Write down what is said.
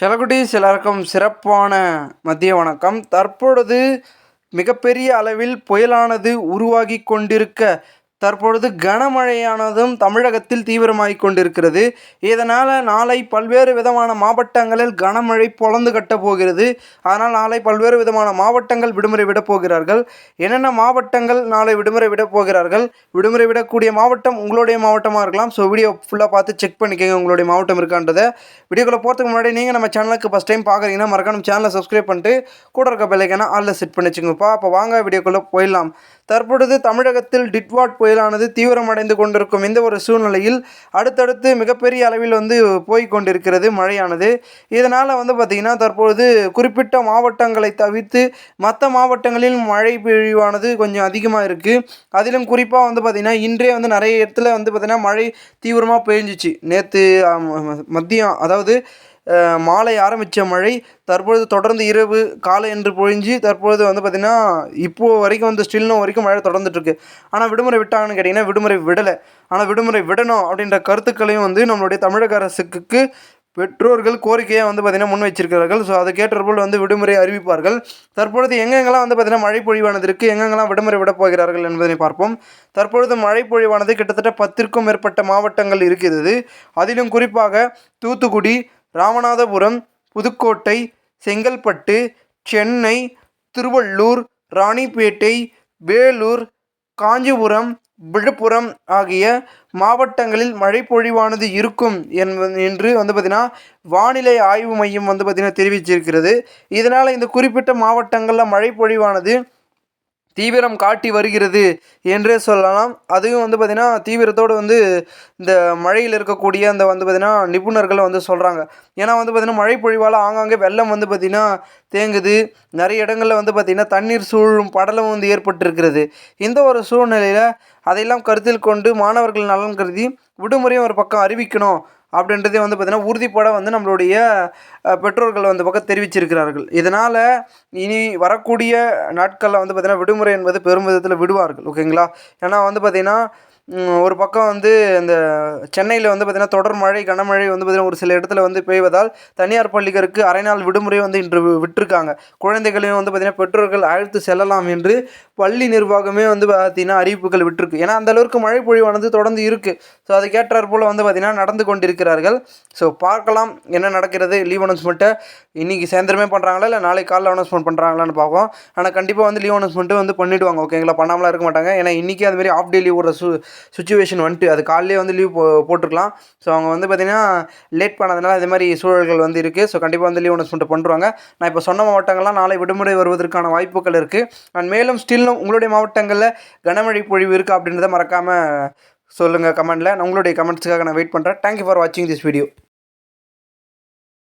செலகுட்டீஸ் எல்லாருக்கும் சிறப்பான மதிய வணக்கம். தற்பொழுது மிகப்பெரிய அளவில் புயலானது உருவாகி கொண்டிருக்க தற்பொழுது கனமழையானதும் தமிழகத்தில் தீவிரமாகிக் கொண்டிருக்கிறது. இதனால் நாளை பல்வேறு விதமான மாவட்டங்களில் கனமழை பொழந்து கட்டப் போகிறது. அதனால் நாளை பல்வேறு விதமான மாவட்டங்கள் விடுமுறை விடப் போகிறார்கள். என்னென்ன மாவட்டங்கள் நாளை விடுமுறை விடப் போகிறார்கள்? விடுமுறை விடக்கூடிய மாவட்டம் உங்களுடைய மாவட்டமாக இருக்கலாம். ஸோ வீடியோ ஃபுல்லாக பார்த்து செக் பண்ணிக்கோங்க. உங்களுடைய மாவட்டம் இருக்கான்றதை. வீடியோக்குள்ளே போகிறதுக்கு முன்னாடி நீங்கள் நம்ம சேனலுக்கு ஃபஸ்ட் டைம் பார்க்குறீங்கன்னா மறக்காம சேனலை சப்ஸ்கிரைப் பண்ணிட்டு கூட இருக்க பிள்ளைக்கான ஆளில் செட் பண்ணி வச்சுக்கோங்கப்பா அப்போ வாங்க வீடியோக்குள்ளே போயிடலாம். தற்பொழுது தமிழகத்தில் டிட்வாட் புயலானது தீவிரமடைந்து கொண்டிருக்கும் இந்த ஒரு சூழ்நிலையில் அடுத்தடுத்து மிகப்பெரிய அளவில் வந்து போய் கொண்டிருக்கிறது மழையானது. இதனால் வந்து பார்த்திங்கன்னா தற்பொழுது குறிப்பிட்ட மாவட்டங்களை தவிர்த்து மற்ற மாவட்டங்களில் மழை பொழிவானது கொஞ்சம் அதிகமாக இருக்குது அதிலும் குறிப்பாக வந்து பார்த்திங்கன்னா இன்றே வந்து நிறைய இடத்துல வந்து பார்த்திங்கன்னா மழை தீவிரமாக பெஞ்சிச்சு. நேற்று மதியம் அதாவது மாலை ஆரம்பித்த மழை தற்பொழுது தொடர்ந்து இரவு காலை என்று பொழிஞ்சு தற்பொழுது வந்து பார்த்திங்கன்னா இப்போது வரைக்கும் வந்து ஸ்டில்னோ வரைக்கும் மழை தொடர்ந்துட்டுருக்கு. ஆனால் விடுமுறை விட்டாங்கன்னு கேட்டிங்கன்னா விடுமுறை விடலை. ஆனால் விடுமுறை விடணும் அப்படின்ற கருத்துக்களையும் வந்து நம்மளுடைய தமிழக அரசுக்கு பெற்றோர்கள் கோரிக்கையை வந்து பார்த்திங்கன்னா முன் வச்சிருக்கிறார்கள். ஸோ அதுக்கேற்றபோல் வந்து விடுமுறை அறிவிப்பார்கள். தற்பொழுது எங்கெங்கெல்லாம் வந்து பார்த்திங்கன்னா மழை பொழிவானது இருக்குது எங்கெங்கெல்லாம் விடுமுறை விடப் போகிறார்கள் என்பதனை பார்ப்போம். தற்பொழுது மழை பொழிவானது கிட்டத்தட்ட பத்திற்கும் மேற்பட்ட மாவட்டங்கள் இருக்கிறது. அதிலும் குறிப்பாக தூத்துக்குடி ராமநாதபுரம் புதுக்கோட்டை செங்கல்பட்டு சென்னை திருவள்ளூர் ராணிப்பேட்டை வேலூர் காஞ்சிபுரம் விழுப்புரம் ஆகிய மாவட்டங்களில் மழை பொழிவானது இருக்கும் என்று வந்து பார்த்திங்கன்னா வானிலை ஆய்வு மையம் வந்து பார்த்திங்கன்னா தெரிவிச்சிருக்கிறது. இதனால் இந்த குறிப்பிட்ட மாவட்டங்களில் மழை பொழிவானது தீவிரம் காட்டி வருகிறது என்றே சொல்லலாம். அதுவும் வந்து பார்த்திங்கன்னா தீவிரத்தோடு வந்து இந்த மழையில் இருக்கக்கூடிய அந்த வந்து பார்த்திங்கன்னா நிபுணர்கள் வந்து சொல்கிறாங்க ஏன்னா வந்து பார்த்திங்கன்னா மழை பொழிவால் ஆங்காங்கே வெள்ளம் வந்து பார்த்திங்கன்னா தேங்குது. நிறைய இடங்களில் வந்து பார்த்திங்கன்னா தண்ணீர் சூழும் படலம் வந்து ஏற்பட்டிருக்கிறது. இந்த ஒரு சூழ்நிலையில் அதையெல்லாம் கருத்தில் கொண்டு மாணவர்கள் நலன் கருதி விடுமுறையும் ஒரு பக்கம் அறிவிக்கணும். அப்படின்றதே வந்து பார்த்திங்கன்னா உறுதிப்பட வந்து நம்மளுடைய பெற்றோர்கள் வந்து பக்கம் தெரிவிச்சிருக்கிறார்கள். இதனால் இனி வரக்கூடிய நாட்களில் வந்து பார்த்திங்கன்னா விடுமுறை என்பது பெரும் விதத்தில் விடுவார்கள். ஓகேங்களா? ஏன்னா வந்து பார்த்திங்கன்னா ஒரு பக்கம் வந்து இந்த சென்னையில் வந்து பார்த்திங்கன்னா தொடர் மழை கனமழை வந்து பார்த்திங்கன்னா ஒரு சில இடத்துல வந்து பெய்வதால் தனியார் பள்ளிகளுக்கு அரை நாள் விடுமுறை வந்து இன்று விட்டுருக்காங்க விட்டிருக்காங்க. குழந்தைகளையும் வந்து பார்த்திங்கன்னா பெற்றோர்கள் அழைத்து செல்லலாம் என்று பள்ளி நிர்வாகமே வந்து பார்த்திங்கன்னா அறிவிப்புகள் விட்டிருக்கு. ஏன்னா அந்தளவுக்கு மழை பொழிவானது தொடர்ந்து இருக்குது ஸோ அதுக்கேற்றாற் போல் வந்து பார்த்திங்கன்னா நடந்து கொண்டிருக்கிறார்கள். ஸோ பார்க்கலாம் என்ன நடக்கிறது. லீவ் அனௌன்ஸ்மெண்ட்டை இன்றைக்கி சாயந்தரமே பண்ணுறாங்களா இல்லை நாளைக்கு காலைல அனௌன்ஸ்மெண்ட் பண்ணுறாங்களான்னு பார்ப்போம். ஆனால் கண்டிப்பாக வந்து லீவ் அனௌன்ஸ்மெண்ட்டு வந்து பண்ணிவிடுவாங்க ஓகேங்களா பண்ணாமலாம் இருக்க மாட்டாங்க. ஏன்னா இன்றைக்கி அதுமாரி ஆஃப் டே லீவ் ஒரு சு சுச்சுவேஷன் வந்துட்டு அது காலையிலே வந்து லீவ் போ போட்டிருக்கலாம். ஸோ அவங்க வந்து பார்த்திங்கன்னா லேட் பண்ணதுனால இது மாதிரி சூழல்கள் வந்து இருக்குது ஸோ கண்டிப்பாக வந்து லீவ் அனௌன்ஸ்மெண்ட் பண்ணுறாங்க நான் இப்போ சொன்ன மாவட்டங்கள்லாம் நாளை விடுமுறை வருவதற்கான வாய்ப்புகள் இருக்குது அண்ட் மேலும் ஸ்டில்லும் உங்களுடைய மாவட்டங்களில் கனமழை பொழிவு இருக்குது அப்படின்றத மறக்காமல் சொல்லுங்கள் கமெண்ட்டில் உங்களுடைய கமெண்ட்ஸுக்காக நான் வெயிட் பண்ணுறேன் தேங்க்யூ ஃபார் வாட்சிங் திஸ் வீடியோ